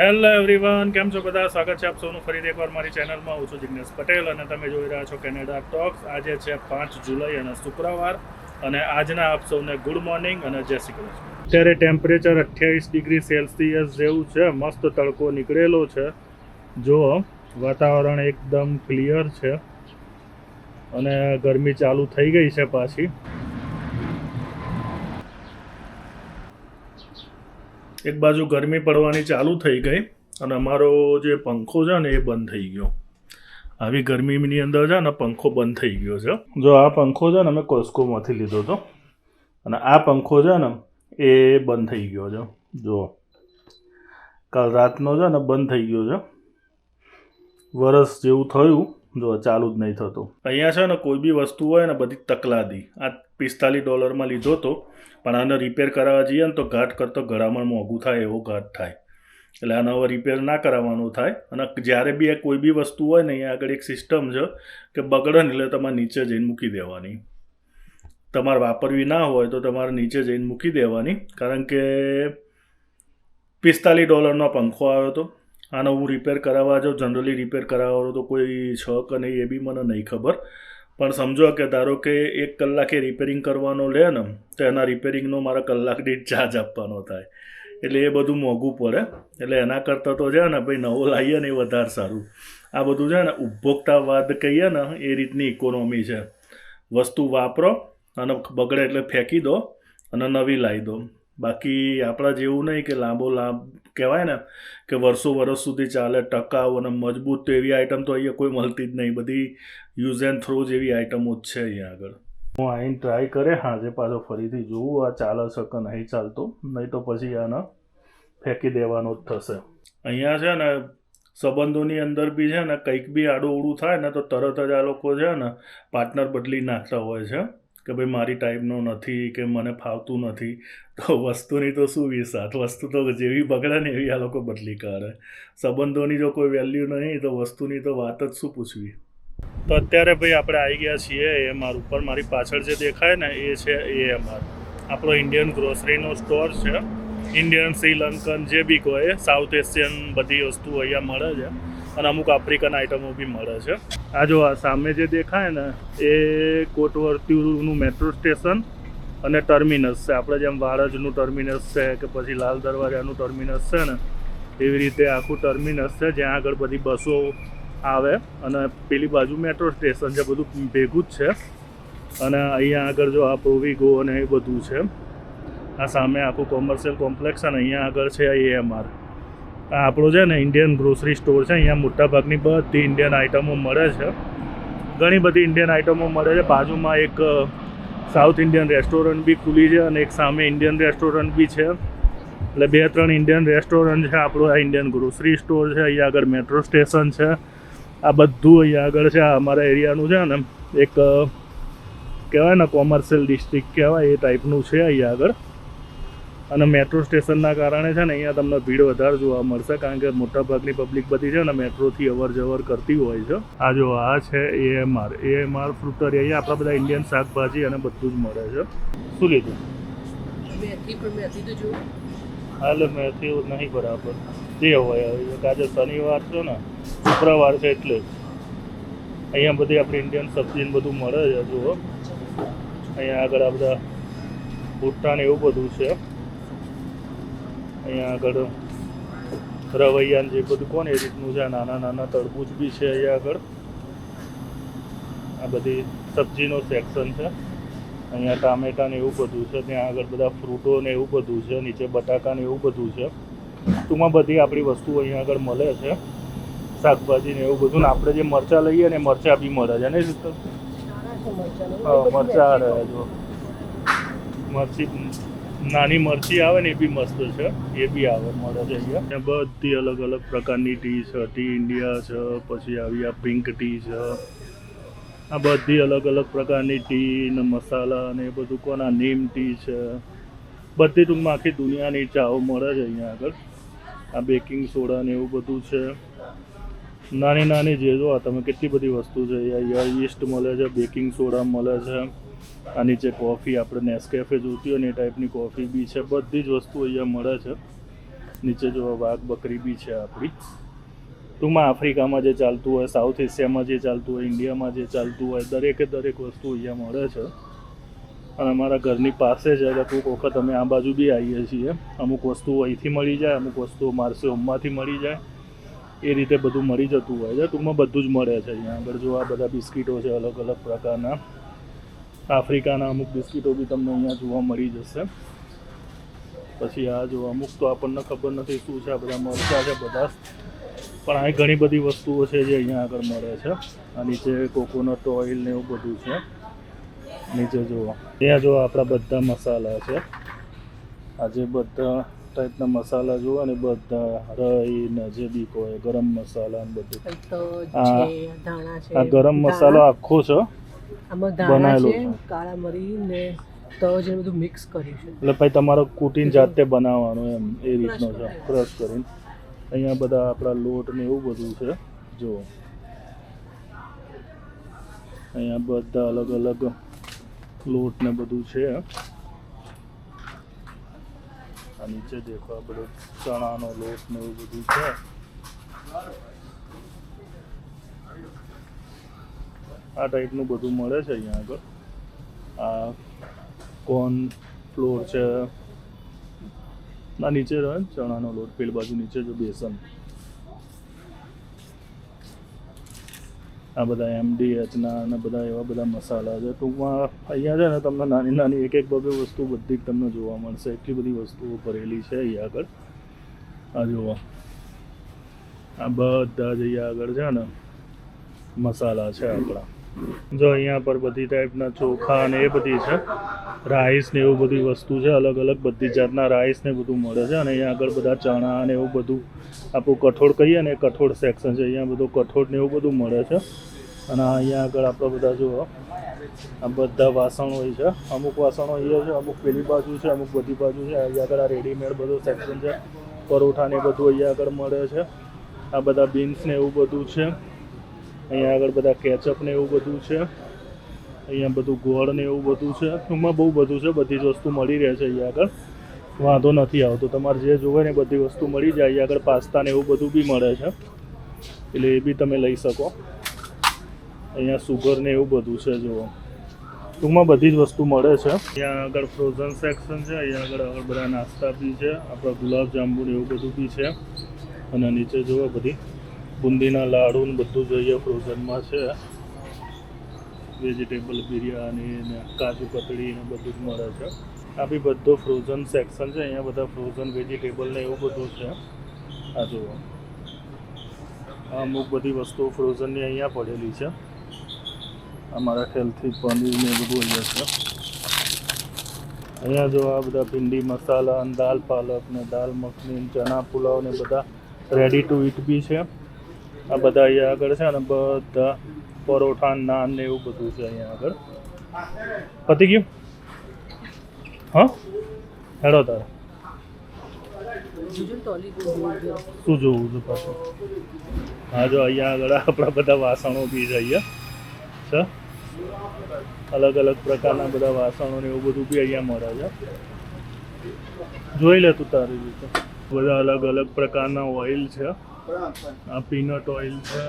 Hello everyone કેમ છો બધા? સ્વાગત છે આપ સૌનું ફરી એકવાર મારી ચેનલમાં. હું છું જિજ્ઞેશ પટેલ અને તમે જોઈ રહ્યા છો કેનેડા ટોક્સ આજે છે પાંચ જુલાઈ અને શુક્રવાર અને આજના આપ સૌને ગુડ મોર્નિંગ અને જય શ્રી કૃષ્ણ. અત્યારે ટેમ્પરેચર અઠ્યાવીસ ડિગ્રી સેલ્સિયસ જેવું છે. મસ્ત તડકો નીકળેલો છે. જો વાતાવરણ એકદમ ક્લિયર છે અને ગરમી ચાલુ થઈ ગઈ છે પાછી. એક બાજુ ગરમી પડવાની ચાલુ થઈ ગઈ અને અમારો જે પંખો છે ને એ બંધ થઈ ગયો. આવી ગરમીની અંદર છે ને પંખો બંધ થઈ ગયો છે. જો આ પંખો છે ને અમે કોસ્કોમાંથી લીધો હતો અને આ પંખો છે ને એ બંધ થઈ ગયો છે. જો કાલ રાતનો છે ને બંધ થઈ ગયો છે. વરસ જેવું થયું, જો ચાલુ જ નહીં થતું. અહીંયા છે ને કોઈ બી વસ્તુ હોય ને બધી તકલાદી. આ પિસ્તાલીસ ડોલરમાં લીધો હતો પણ આને રિપેર કરાવવા જઈએ ને તો ઘાટ કરતો ગળામણ મોંઘું થાય એવો ઘાટ થાય. એટલે આનો હવે રિપેર ના કરાવવાનો થાય અને જ્યારે બી આ કોઈ બી વસ્તુ હોય ને, અહીંયા આગળ એક સિસ્ટમ છે કે બગડે ને એટલે તમારે નીચે જઈને મૂકી દેવાની. તમારે વાપરવી ના હોય તો તમારે નીચે જઈને મૂકી દેવાની. કારણ કે પિસ્તાલીસ ડોલરનો પંખો આવ્યો હતો. આનો હું રિપેર કરાવવા જાઉં જનરલી રિપેર કરાવવાનો તો કોઈ છ કે નહીં, એ બી મને નહીં ખબર. પણ સમજો કે ધારો કે એક કલાકે રિપેરિંગ કરવાનો લે ને, તો એના રિપેરિંગનો મારા કલાક દીઠ ચાર્જ આપવાનો થાય. એટલે એ બધું મોંઘું પડે. એટલે એના કરતાં તો છે ને, ભાઈ નવો લાવીએ ને એ વધારે સારું. આ બધું છે ને, ઉપભોક્તાવાદ કહીએ ને, એ રીતની ઇકોનોમી છે. વસ્તુ વાપરો અને બગડે એટલે ફેંકી દો અને નવી લાવી દો. બાકી આપણા જેવું નહીં કે લાંબો લાંબ કહેવાય ને કે વર્ષો વર્ષ સુધી ચાલે, ટકાઉ અને મજબૂત તો એવી આઈટમ તો અહીંયા કોઈ મળતી જ નહીં. બધી યુઝ એન્ડ થ્રો જેવી આઇટમો જ છે અહીંયા આગળ. હું આઈને ટ્રાય કરે, હાજે પાછો ફરીથી જોવું આ ચાલે છે કે નહીં ચાલતો. નહીં તો પછી આને ફેંકી દેવાનો જ થશે. અહીંયા છે ને સંબંધોની અંદર બી છે ને કંઈક બી આડું અવળું થાય ને તો તરત જ આ લોકો છે ને પાર્ટનર બદલી નાખતા હોય છે કે ભાઈ મારી ટાઈપનો નથી કે મને ફાવતું નથી. તો વસ્તુની તો શું વિસાત? વસ્તુ તો જેવી બગડે ને એવી આ લોકો બદલી કાઢે. સંબંધોની જો કોઈ વેલ્યુ નહીં, તો વસ્તુની તો વાત જ શું પૂછવી? તો અત્યારે ભાઈ આપણે આવી ગયા છીએ એએમઆર ઉપર મારી પાછળ જે દેખાય ને, એ છે એએમઆર આપણો ઇન્ડિયન ગ્રોસરીનો સ્ટોર છે. ઇન્ડિયન શ્રીલંકન જે બી કોઈ એ સાઉથ એશિયન બધી વસ્તુઓ અહીંયા મળે છે. અને અમુક આફ્રિકન આઇટમો બી મળે છે. આ જો સામે જે દેખાય ને, એ કોટવર્તીનું મેટ્રો સ્ટેશન અને ટર્મિનસ છે. આપણે જેમ વાડજનું ટર્મિનસ છે કે પછી લાલ દરવાજાનું ટર્મિનસ છે ને, એવી રીતે આખું ટર્મિનસ છે જ્યાં આગળ બધી બસો આવે અને પેલી બાજુ મેટ્રો સ્ટેશન છે, બધું ભેગું જ છે. અને અહીંયા આગળ જો આ પ્રોવિગો અને એ બધું છે, આ સામે આખું કોમર્શિયલ કોમ્પ્લેક્સ અને અહીંયા આગળ છે એએમઆર આ આપણો છે ને ઇન્ડિયન ગ્રોસરી સ્ટોર છે, અહીંયા મોટાભાગની બધી ઇન્ડિયન આઇટમો મળે છે. ઘણી બધી ઇન્ડિયન આઇટમો મળે છે. બાજુમાં એક સાઉથ ઇન્ડિયન રેસ્ટોરન્ટ બી ખુલી છે અને એક સામે ઇન્ડિયન રેસ્ટોરન્ટ બી છે. એટલે બે ત્રણ ઇન્ડિયન રેસ્ટોરન્ટ છે આપણું, આ ઇન્ડિયન ગ્રોસરી સ્ટોર છે, અહીંયા આગળ મેટ્રો સ્ટેશન છે. આ બધું અહીંયા આગળ છે અમારા એરિયાનું છે ને. એક કહેવાય ને કોમર્શિયલ ડિસ્ટ્રિક્ટ કહેવાય એ ટાઈપનું છે અહીંયા આગળ. અને મેટ્રો સ્ટેશનના કારણે છે ને અહીંયા તમને ભીડ વધારે જોવા મળશે કારણ કે મોટાભાગની પબ્લિક બધી છે ને મેટ્રોથી અવર જવર કરતી હોય છે. આ જો આ છે એએમઆર એએમઆર ફ્રુટરી અહીંયા આપણા બધા ઇન્ડિયન શાકભાજી અને બધું જ મળે છે. શું લીધું? હાલ મેથી નહીં બરાબર. જે હોય હવે આજે શનિવાર છે ને શુક્રવાર છે એટલે જ. અહીંયા બધી આપણી ઇન્ડિયન સબ્જી બધું મળે છે જુઓ. અહીંયા આગળ આ બધા ભૂટ્ટા ને એવું બધું છે. અહીંયા આગળ રવૈયાને જે બધું કોને એ રીતનું છે નાના નાના તરબૂચ બી છે અહીંયા આગળ. આ બધી સબ્જીનો સેક્શન છે. અહીંયા ટામેટા ને એવું બધું છે ત્યાં આગળ બધા ફ્રૂટો ને એવું બધું છે નીચે બટાકા ને એવું બધું છે. ટૂંકમાં બધી આપણી વસ્તુઓ અહીંયા આગળ મળે છે. શાકભાજી ને એવું બધું. ને આપણે જે મરચાં લઈએ ને મરચાં બી મળે છે ને મરચાં. રહે જો. મરચી નાની મરચી આવે ને એ બી મસ્ત છે. એ બી આવે, મળે છે અહીંયા. બધી અલગ અલગ પ્રકારની ટી છે, ટી ઇન્ડિયા છે, પછી આવી આ પિંક ટી છે. આ બધી અલગ અલગ પ્રકારની ટી ને મસાલા ને એ બધું કોના નીમ ટી છે. બધી ટૂંકમાં આખી દુનિયાની ચાઓ મળે છે અહીંયા આગળ. આ બેકિંગ સોડા ને એવું બધું છે. નાની નાની જે જો તમે કેટલી બધી વસ્તુ છે, અહીંયા યીસ્ટ મળે છે, બેકિંગ સોડા મળે છે. આ નીચે કોફી આપણે નેસ્કેફે જોતી હોય ને એ ટાઈપની કોફી બી છે. બધી જ વસ્તુ અહીંયા મળે છે. નીચે જો વાઘ બકરી બી છે આપણી. ટૂંકમાં આફ્રિકામાં જે ચાલતું હોય સાઉથ એશિયામાં જે ચાલતું હોય ઇન્ડિયામાં જે ચાલતું હોય, દરેકે દરેક વસ્તુ અહીંયા મળે છે. અને અમારા ઘરની પાસે જ કોઈક વખત અમે આ બાજુ બી આવીએ છીએ, અમુક વસ્તુઓ અહીંથી મળી જાય, અમુક વસ્તુઓ મારસે હોમમાંથી મળી જાય. એ રીતે બધું મળી જતું હોય છે. ટૂંકમાં બધું જ મળે છે અહીંયા આગળ. જો આ બધા બિસ્કિટો છે અલગ અલગ પ્રકારના. આફ્રિકાના અમુક બિસ્કિટો બી તમને અહીંયા જોવા મળી જશે. પછી આ જો અમુક તો આપણને ખબર નથી શું છે આ બધા મરચાં છે બધા. પણ અહીં ઘણી બધી વસ્તુઓ છે જે અહીંયા આગળ મળે છે. આ નીચે કોકોનટ ઓઇલ ને એવું બધું છે. નીચે જુઓ. ત્યાં જો આપણા બધા મસાલા છે. આ જે બધા ટાઈપના મસાલા જુઓ ને બધા રઈ ને જે બી કોઈ ગરમ મસાલા ને બધું. આ ગરમ મસાલો આખો છે. આમાં ધાણા છે. કાળા મરી ને તજ એ બધું મિક્સ કર્યું છે. એટલે ભાઈ તમારો કુટીન જાતે બનાવવાનું એમ એ રીતનો છે ક્રશ કરીને. અહીંયા બધા આપણા લોટ ને એવું બધું છે જુઓ. અહીંયા બધા અલગ અલગ લોટ ને બધું છે. આ નીચે દેખો આ બધો ચણાનો લોટ ને એવું બધું છે. આ ટાઈપનું બધું મળે છે અહીંયા આગળ. આ કોર્ન ફ્લોર છે. ના, નીચે રહે, ચણાનો લોટ, પેલ બાજુ નીચે જો બેસન. આ બધા એમડીએચના અને બધા એવા બધા મસાલા છે. ટૂંકમાં અહીંયા છે ને તમને નાની નાની એક એક બબે વસ્તુ બધી જ તમને જોવા મળશે. એટલી બધી વસ્તુઓ ભરેલી છે અહીંયા આગળ. આ જુઓ. આ બધા જ અહીંયા આગળ છે ને મસાલા છે આપણા. જો અહીંયા પર બધી ટાઈપના ચોખા ને એ બધી છે રાઈસ ને એવું બધી વસ્તુ છે, અલગ અલગ બધી જાતના રાઈસ ને બધું મળે છે અને અહીંયા આગળ બધા ચણા ને એવું બધું આપણું કઠોળ કહીએ ને કઠોળ સેક્શન છે, અહીંયા બધું કઠોળ ને એવું બધું મળે છે. અને અહીંયા આગળ આપણે બધા જુઓ, આ બધા વાસણો હોય છે, અમુક વાસણો અહીંયા છે, અમુક પેલી બાજુ છે, અમુક બધી બાજુ છે, અહીંયા આગળ આ રેડીમેડ બધું સેક્શન છે. પરોઠા ને બધું અહીંયા આગળ મળે છે. આ બધા બીન્સ ને એવું બધું છે. અહીંયા આગળ બધા કેચઅપ ને એવું બધું છે. અહીંયા બધું ગોળ ને એવું બધું છે. ટૂંકમાં બહુ બધું છે, બધી જ વસ્તુ મળી રહે છે અહીંયા આગળ. વાંધો નથી આવતો. તમારે જે જોવે ને બધી વસ્તુ મળી જાય. અહીંયા આગળ પાસ્તા ને એવું બધું બી મળે છે. એટલે એ બી તમે લઈ શકો. અહીંયા સુગર ને એવું બધું છે, જુઓ. ટૂંકમાં બધી જ વસ્તુ મળે છે. અહીંયા આગળ ફ્રોઝન સેક્શન છે. અહીંયા આગળ આગળ બધા નાસ્તા બી છે. આપણા ગુલાબ જાંબુ ને એવું બધું બી છે. અને નીચે જુઓ બધી. બુંદીના લાડુ ને બધું જોઈએ, ફ્રોઝનમાં છે. વેજીટેબલ બિરયાની ને કાજુ કતરી ને બધું જ મળે છે. આ બી બધો ફ્રોઝન સેક્શન છે. અહીંયા બધા ફ્રોઝન વેજીટેબલ ને એવું બધું છે. આ જુઓ. આ અમુક બધી વસ્તુઓ ફ્રોઝનની અહીંયા પડેલી છે. અમારા ખ્યાલથી પનીર ને બધું અહીંયા છે. અહીંયા જો આ બધા ભીંડી, મસાલા દાલ, પાલક ને દાલ, મખની ચણા, પુલાવ ને બધા રેડી ટુ ઇટ બી છે. આ બધા અહીંયા આગળ છે અને બધા પરોઠા નાન ને એવું બધું છે અહીંયા આગળ. પતી ગયું? હા? હેડો તારે. શું જોવું છું પાછું. હા, જો અહીંયા આગળ આપણા બધા વાસણો બી છે અહીંયા. છે? અલગ અલગ પ્રકારના બધા વાસણો ને એવું બધું બી અહીંયા મળે છે. જોઈ લે તું તારી રીતે. બધા અલગ અલગ પ્રકારના ઓઇલ છે. આ પીનટ ઓઇલ છે.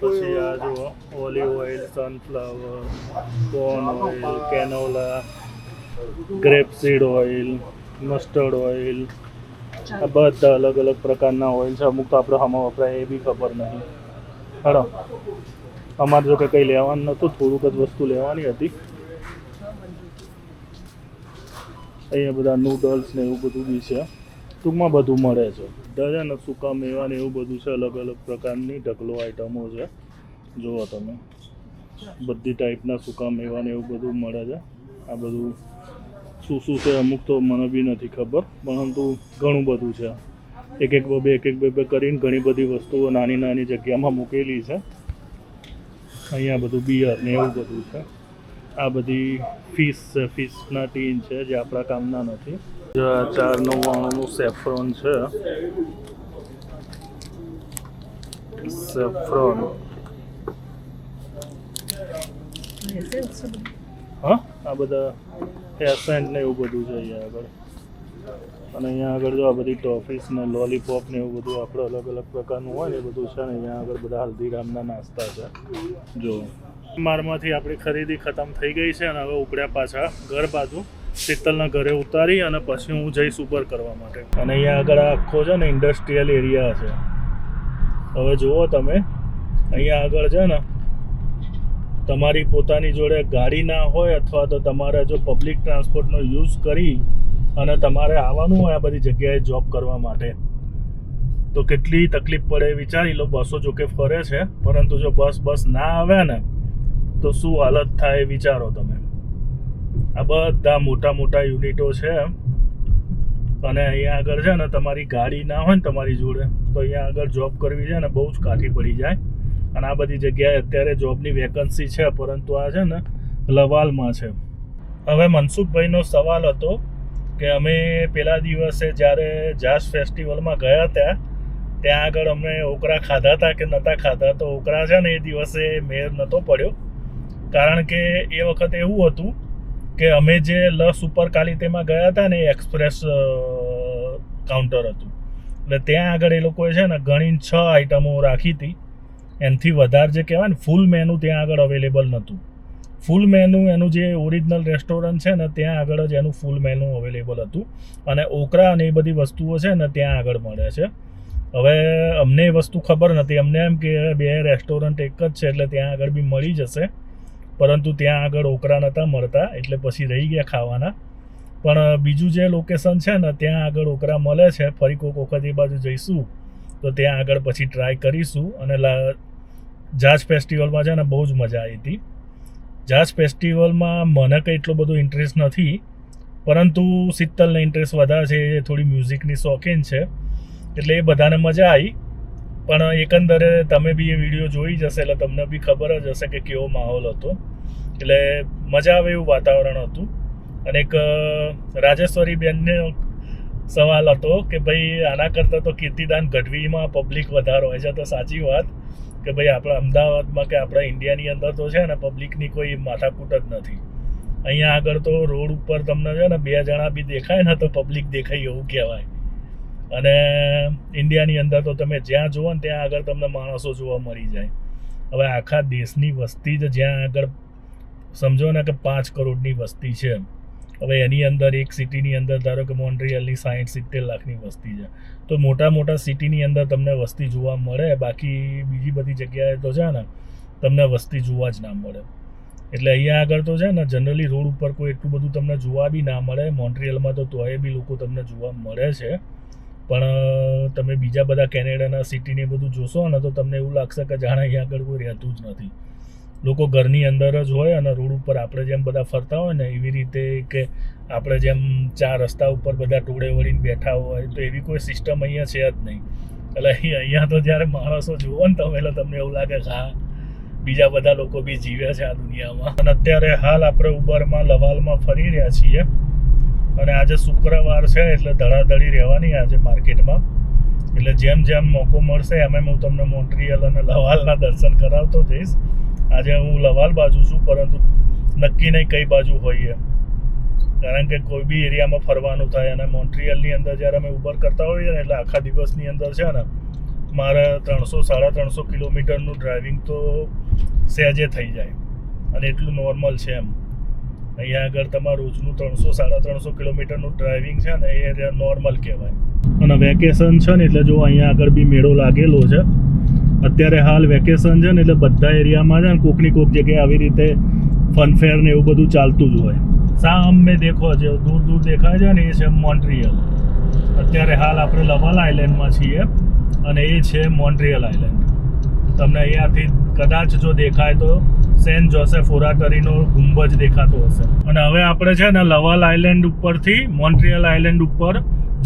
પછી આ જુઓ olive oil sunflower corn oil canola grapeseed oil mustard oil આ બધા અલગ અલગ પ્રકારના ઓઇલ છે. અમુક તો આપણે હમણાં વપરાય એ બી ખબર નહીં. હડો. અમારે જો કે કંઈ લેવાનું નહોતું થોડુંક જ વસ્તુ લેવાની હતી. અહીંયા બધા નૂડલ્સ ને એવું બધું બી છે. ટૂંકમાં બધું મળે છે. બધા સૂકા મેવા ને એવું બધું છે, અલગ અલગ પ્રકારની ઢગલો આઈટમો છે. જુઓ તમે. બધી ટાઈપના સૂકા મેવા ને એવું બધું મળે છે. આ બધું શું શું છે અમુક તો મને બી નથી ખબર, પરંતુ ઘણું બધું છે. એક એક બબે એક એક બબે કરીને ઘણી બધી વસ્તુઓ નાની નાની જગ્યામાં મૂકેલી છે. અહીંયા બધું બિયર ને એવું બધું છે. આ બધી ફિશ છે ફિશના ટીન છે જે આપણા કામના નથી. જો આ ચાર નવ્વાણુંનું સેફ્રોન છે. સેફ્રોન. હા આ બધા એસેન્ટ ને એવું બધું છે અહીંયા આગળ. અને અહીંયા આગળ જો આ બધી ટોફીસ ને લોલીપોપ ને એવું બધું આપણે અલગ અલગ પ્રકારનું હોય ને એ બધું છે ને અહીંયા આગળ બધા હલ્દીરામના નાસ્તા છે. જો. મારમાંથી આપણી ખરીદી ખતમ થઈ ગઈ છે અને હવે ઉપડ્યા પાછા ઘર બાજુ. શીતલના ઘરે ઉતારી અને પછી હું જઈશ ઉપર કરવા માટે. અને અહીંયા આગળ આખો છે ને ઇન્ડસ્ટ્રીયલ એરિયા છે. હવે જુઓ તમે, અહીંયા આગળ છે ને, તમારી પોતાની જોડે ગાડી ના હોય અથવા તો તમારે જો પબ્લિક ટ્રાન્સપોર્ટનો યુઝ કરી અને તમારે આવવાનું હોય આ બધી જગ્યાએ જોબ કરવા માટે. તો કેટલી તકલીફ પડે વિચારી લો, બસો જોકે ફરે છે. પરંતુ જો બસ બસ ના આવે ને તો શું હાલત થાય વિચારો તમે. આ બધા મોટા મોટા યુનિટો છે અને અહીંયા આગળ છે ને તમારી ગાડી ના હોય ને તમારી જોડે, તો અહીંયા આગળ જોબ કરવી છે ને બહુ જ કાઠી પડી જાય. અને આ બધી જગ્યાએ અત્યારે જોબની વેકન્સી છે, પરંતુ આ છે ને લવાલમાં છે. હવે મનસુખભાઈનો સવાલ હતો કે અમે પેલા દિવસે જ્યારે જાસ ફેસ્ટિવલમાં ગયા હતા, ત્યાં આગળ અમે ઓકરા ખાધા હતા કે નહોતા ખાધા? તો ઓકરા છે ને એ દિવસે મેર નહોતો પડ્યો. કારણ કે એ વખતે એવું હતું કે અમે જે લસ ઉપર કાલિતેમાં ગયા હતા ને એ એક્સપ્રેસ કાઉન્ટર હતું. એટલે ત્યાં આગળ એ લોકોએ છે ને ઘણી છ આઈટમો રાખી હતી. એનાથી વધારે જે કહેવાય ને ફૂલ મેનુ ત્યાં આગળ અવેલેબલ નહોતું. ફૂલ મેનુ એનું જે ઓરિજિનલ રેસ્ટોરન્ટ છે ને, ત્યાં આગળ જ એનું ફૂલ મેનુ અવેલેબલ હતું. અને ઓકરા અને એ બધી વસ્તુઓ છે ને, ત્યાં આગળ મળે છે. હવે અમને એ વસ્તુ ખબર નથી. અમને એમ કે બે રેસ્ટોરન્ટ એક જ છે, એટલે ત્યાં આગળ બી મળી જશે. પરંતુ ત્યાં આગળ ઓકરા નહોતા મળતા, એટલે પછી રહી ગયા ખાવાના. પણ બીજું જે લોકેશન છે ને, ત્યાં આગળ ઓકરા મળે છે, ફરી કોઈક વખત એ બાજુ જઈશું, તો ત્યાં આગળ પછી ટ્રાય કરીશું. અને લા જાજ ફેસ્ટિવલમાં છે ને, બહુ જ મજા આવી હતી. જાઝ ફેસ્ટિવલમાં મને કંઈ એટલો બધો ઇન્ટરેસ્ટ નથી, પરંતુ શીતલને ઇન્ટરેસ્ટ વધારે છે, એ થોડી મ્યુઝિકની શોખીન છે, એટલે એ બધાને મજા આવી. પણ એકંદરે તમે બી એ વીડિયો જોઈ જશે એટલે તમને બી ખબર જ હશે કે કેવો માહોલ હતો. એટલે મજા આવે એવું વાતાવરણ હતું. અને એક રાજેશ્વરી બેનને સવાલ હતો કે ભાઈ, આના કરતાં તો કીર્તિદાન ગઢવીમાં પબ્લિક વધારો હોય છે. તો સાચી વાત કે ભાઈ, આપણા અમદાવાદમાં કે આપણા ઇન્ડિયાની અંદર તો છે ને પબ્લિકની કોઈ માથાકૂટ જ નથી. અહીંયા આગળ તો રોડ ઉપર તમને છે ને બે જણા બી દેખાય ને તો પબ્લિક દેખાય એવું કહેવાય. અને ઇન્ડિયાની અંદર તો તમે જ્યાં જુઓ ને ત્યાં આગળ તમને માણસો જોવા મળી જાય. હવે આખા દેશની વસ્તી જ જ્યાં આગળ સમજો ને કે પાંચ કરોડની વસ્તી છે. હવે એની અંદર એક સિટીની અંદર ધારો કે મોન્ટ્રિયલની સાઠ સિત્તેર લાખની વસ્તી છે. તો મોટા મોટા સિટીની અંદર તમને વસ્તી જોવા મળે, બાકી બીજી બધી જગ્યાએ તો છે ને તમને વસ્તી જોવા જ ના મળે. એટલે અહીંયા આગળ તો છે ને જનરલી રોડ ઉપર કોઈ એટલું બધું તમને જોવા બી ના મળે, મોન્ટ્રિયલમાં તો તોય બી લોકો તમને જોવા મળે છે. પણ તમે બીજા બધા કેનેડાના સિટીને બધું જોશો ને તો તમને એવું લાગશે કે જાણે અહીંયા આગળ કોઈ રહેતું જ નથી. લોકો ઘરની અંદર જ હોય અને રોડ ઉપર આપણે જેમ બધા ફરતા હોય ને એવી રીતે કે આપણે જેમ ચાર રસ્તા ઉપર બધા ટોળે વળીને બેઠા હોય તો એવી કોઈ સિસ્ટમ અહીંયા છે જ નહીં. એટલે અહીં, અહીંયા તો જ્યારે માણસો જુઓ ને તમે એટલે તમને એવું લાગે કે હા, બીજા બધા લોકો બી જીવે છે આ દુનિયામાં. અને અત્યારે હાલ આપણે ઉબરમાં લવાલમાં ફરી રહ્યા છીએ. અને આજે શુક્રવાર છે, એટલે ધડાધડી રહેવાની આજે માર્કેટમાં. એટલે જેમ જેમ મોકો મળશે, એમ એમ હું તમને મોન્ટ્રિયલ અને લવાલના દર્શન કરાવતો જઈશ. આજે હું લવાલ બાજુ છું, પરંતુ નક્કી નહીં કઈ બાજુ હોઈએ. કારણ કે કોઈ બી એરિયામાં ફરવાનું થાય અને મોન્ટ્રિયલની અંદર જ્યારે અમે ઉબર કરતા હોઈએ ને, એટલે આખા દિવસની અંદર છે ને, મારે ત્રણસો, સાડા ત્રણસો કિલોમીટરનું ડ્રાઇવિંગ તો સહેજે થઈ જાય. અને એટલું નોર્મલ છે એમ. અહીંયા આગળ તમારું રોજનું ત્રણસો, સાડા ત્રણસો કિલોમીટરનું ડ્રાઇવિંગ છે ને એ નોર્મલ કહેવાય. અને વેકેશન છે ને એટલે જો અહીંયા આગળ બી મેળો લાગેલો છે. અત્યારે હાલ વેકેશન છે ને એટલે બધા એરિયામાં છે ને કોકની કોક જગ્યાએ આવી રીતે ફનફેર ને એવું બધું ચાલતું જ હોય. સામે દેખો છે દૂર દૂર દેખાય છે ને એ છે મોન્ટ્રિયલ અત્યારે હાલ આપણે લવાલ આઇલેન્ડમાં છીએ અને એ છે મોન્ટ્રિયલ આઇલેન્ડ તમને અહીંયાથી કદાચ જો દેખાય તો સેન્ટ જોસેફ ઓરાટરીનો ગુંબજ દેખાતો હશે. અને હવે આપણે છે ને લવાલ આઇલેન્ડ ઉપરથી મોન્ટ્રિયલ આઇલેન્ડ ઉપર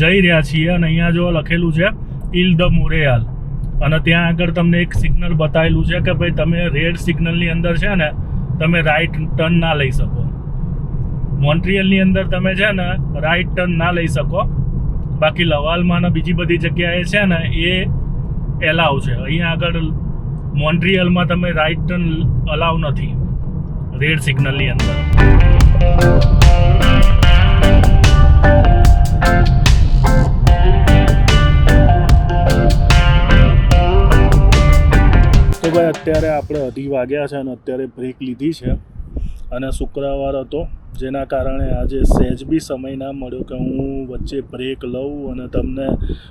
જઈ રહ્યા છીએ અને અહીંયા જો લખેલું છે, ઇલ ધ મોરેયાલ. અને ત્યાં આગળ તમને એક સિગ્નલ બતાવેલું છે કે ભાઈ તમે રેડ સિગ્નલની અંદર છે ને તમે રાઈટ ટર્ન ના લઈ શકો. મોન્ટ્રિયલની અંદર તમે છે ને રાઈટ ટર્ન ના લઈ શકો. બાકી લવાલમાં ને બીજી બધી જગ્યાએ છે ને એ એલાવ છે. અહીંયા આગળ મોન્ટ્રિયલમાં તમે રાઈટ ટર્ન અલાવ નથી. રેડ સિગ્નલની અંદર. તો ભાઈ અત્યારે આપણે અઢી વાગ્યા છે અને અત્યારે બ્રેક લીધી છે. અને શુક્રવાર હતો. જેના કારણે આજે સહેજ બી સમય ના મળ્યો કે હું વચ્ચે બ્રેક લઉં અને તમને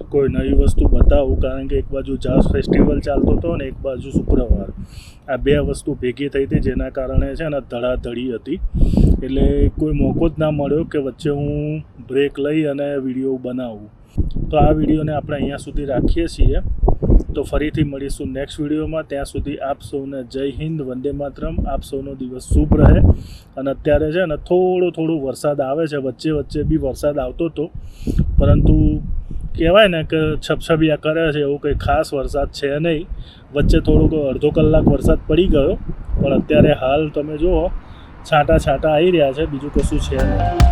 કોઈ નવી વસ્તુ બતાવું. કારણ કે એક બાજુ જાઝ ફેસ્ટિવલ ચાલતો હતો અને એક બાજુ શુક્રવાર. આ બે વસ્તુ ભેગી થઈ હતી જેના કારણે છે ને ધડાધડી હતી. એટલે કોઈ મોકો જ ના મળ્યો કે વચ્ચે હું બ્રેક લઈ અને વીડિયો બનાવું. તો આ વિડીયોને આપણે અહીંયા સુધી રાખીએ છીએ. તો ફરીથી મળીશું નેક્સ્ટ વિડીયોમાં. ત્યાં સુધી આપ સૌને જય હિન્દ, વંદે માતરમ. આપ સૌનો દિવસ શુભ રહે. અને અત્યારે છે ને થોડો થોડો વરસાદ આવે છે. વચ્ચે વચ્ચે બી વરસાદ આવતો હતો પરંતુ કહેવાય ને કે છપછબિયા કરે છે એવું કંઈ ખાસ વરસાદ છે નહીં. વચ્ચે થોડોક અડધો કલાક વરસાદ પડી ગયો. પણ અત્યારે હાલ તમે જુઓ, છાંટા છાંટા આવી રહ્યા છે. બીજું કશું છે નહીં.